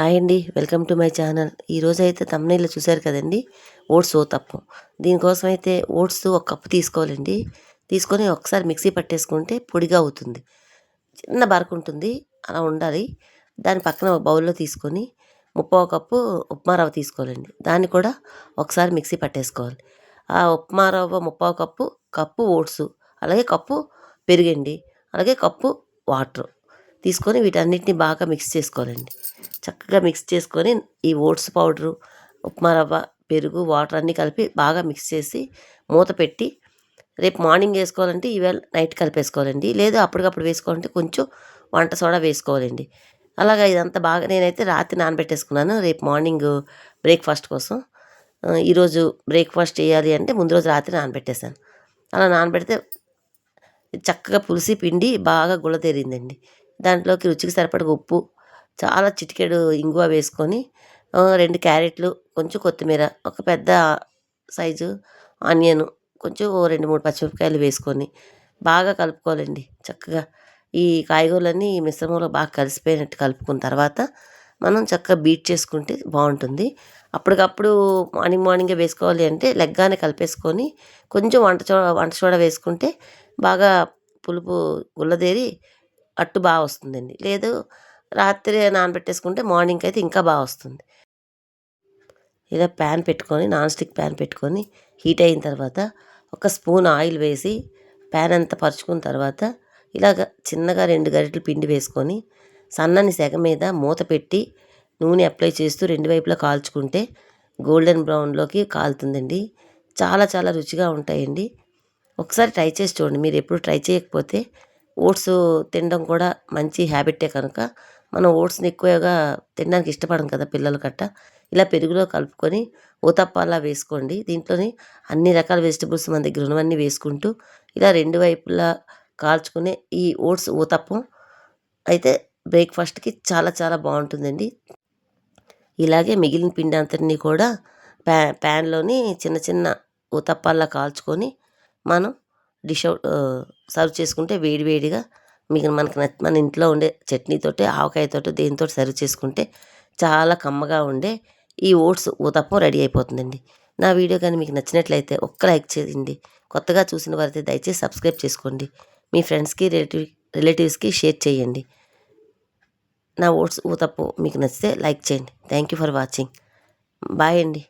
Hi అండి. Welcome to my channel. ఈరోజు అయితే తమ్నైల్లో చూశారు కదండి? ఓట్స్ ఓతప్పం దీనికోసం అయితే ఓట్స్ ఒక కప్పు తీసుకోవాలండి. తీసుకొని ఒకసారి మిక్సీ పట్టేసుకుంటే పొడిగా అవుతుంది. చిన్న బరకు ఉంటుంది. అలా ఉండాలి. దాని పక్కన ఒక బౌల్లో తీసుకొని ముప్పో కప్పు ఉప్మా రవ్వ తీసుకోవాలండి. దాన్ని కూడా ఒకసారి మిక్సీ పట్టేసుకోవాలి. ఆ ఉప్మా రవ్వ ముప్పో కప్పు కప్పు ఓట్స్ అలాగే కప్పు పెరుగండి అలాగే కప్పు వాటర్ తీసుకొని వీటన్నిటిని బాగా మిక్స్ చేసుకోవాలండి. చక్కగా మిక్స్ చేసుకొని ఈ ఓట్స్ పౌడరు ఉప్మా రవ్వ పెరుగు వాటర్ అన్నీ కలిపి బాగా మిక్స్ చేసి మూత పెట్టి రేపు మార్నింగ్ వేసుకోవాలంటే ఈవేళ నైట్ కలిపేసుకోవాలండి. లేదా అప్పటికప్పుడు వేసుకోవాలంటే కొంచెం వంట సోడా వేసుకోవాలండి. అలాగా ఇదంతా బాగా నేనైతే రాత్రి నానబెట్టేసుకున్నాను. రేపు మార్నింగ్ బ్రేక్ఫాస్ట్ కోసం. ఈరోజు బ్రేక్ఫాస్ట్ చేయాలి అంటే ముందు రోజు రాత్రి నానబెట్టేశాను. అలా నానబెడితే చక్కగా పులిసి పిండి బాగా గుల్లతేరిందండి దాంట్లోకి రుచికి సరిపడగా ఉప్పు చాలా చిటికెడు ఇంగువ వేసుకొని రెండు క్యారెట్లు కొంచెం కొత్తిమీర ఒక పెద్ద సైజు ఆనియన్ కొంచెం ఓ రెండు మూడు పచ్చిమిరపకాయలు వేసుకొని బాగా కలుపుకోవాలండి చక్కగా. ఈ కాయగూరలన్నీ ఈ మిశ్రమంలో బాగా కలిసిపోయినట్టు కలుపుకున్న తర్వాత మనం చక్కగా బీట్ చేసుకుంటే బాగుంటుంది. అప్పటికప్పుడు మార్నింగ్ మార్నింగే వేసుకోవాలి అంటే లెగ్గానే కలిపేసుకొని కొంచెం వంట చో వంట సోడా వేసుకుంటే బాగా పులుపు గుల్లదేరి అట్టు బాగా వస్తుందండి. లేదు రాత్రి నానబెట్టేసుకుంటే మార్నింగ్ అయితే ఇంకా బాగా వస్తుంది. ఇలా ప్యాన్ పెట్టుకొని నాన్ స్టిక్ ప్యాన్ పెట్టుకొని హీట్ అయిన తర్వాత ఒక స్పూన్ ఆయిల్ వేసి ప్యాన్ అంతా పరుచుకున్న తర్వాత ఇలాగ చిన్నగా రెండు గరిటెలు పిండి వేసుకొని సన్నని సెగ మీద మూత పెట్టి నూనె అప్లై చేస్తూ రెండు వైపులా కాల్చుకుంటే గోల్డెన్ బ్రౌన్లోకి కాలుతుందండి. చాలా చాలా రుచిగా ఉంటాయండి. ఒకసారి ట్రై చేసి చూడండి. మీరు ఎప్పుడు ట్రై చేయకపోతే ఓట్స్ తినడం కూడా మంచి హ్యాబిటే కనుక మనం ఓట్స్ని ఎక్కువగా తినడానికి ఇష్టపడం కదా పిల్లలు కట్ట. ఇలా పెరుగులో కలుపుకొని ఊతప్పాలా వేసుకోండి. దీంట్లోని అన్ని రకాల వెజిటబుల్స్ మన దగ్గర ఉన్నవన్నీ వేసుకుంటూ ఇలా రెండు వైపులా కాల్చుకునే ఈ ఓట్స్ ఊతప్పం అయితే బ్రేక్ఫాస్ట్కి చాలా చాలా బాగుంటుందండి. ఇలాగే మిగిలిన పిండి అంతటిని కూడా ప్యా ప్యాన్లోని చిన్న చిన్న ఊతప్పాల్లా కాల్చుకొని మనం డిష్ అవుట్ సర్వ్ చేసుకుంటే వేడివేడిగా మీకు మనకు మన ఇంట్లో ఉండే చట్నీతోటి ఆవకాయతోటి దేనితో సర్వ్ చేసుకుంటే చాలా కమ్మగా ఉండే ఈ ఓట్స్ ఊతప్పం రెడీ అయిపోతుందండి. నా వీడియో కానీ మీకు నచ్చినట్లయితే ఒక్క లైక్ చేయండి. కొత్తగా చూసిన వారైతే దయచేసి సబ్స్క్రైబ్ చేసుకోండి. మీ ఫ్రెండ్స్కి రిలేటివ్ రిలేటివ్స్కి షేర్ చేయండి. నా ఓట్స్ ఊతప్పు మీకు నచ్చితే లైక్ చేయండి. Thank you for watching. Bye అండి.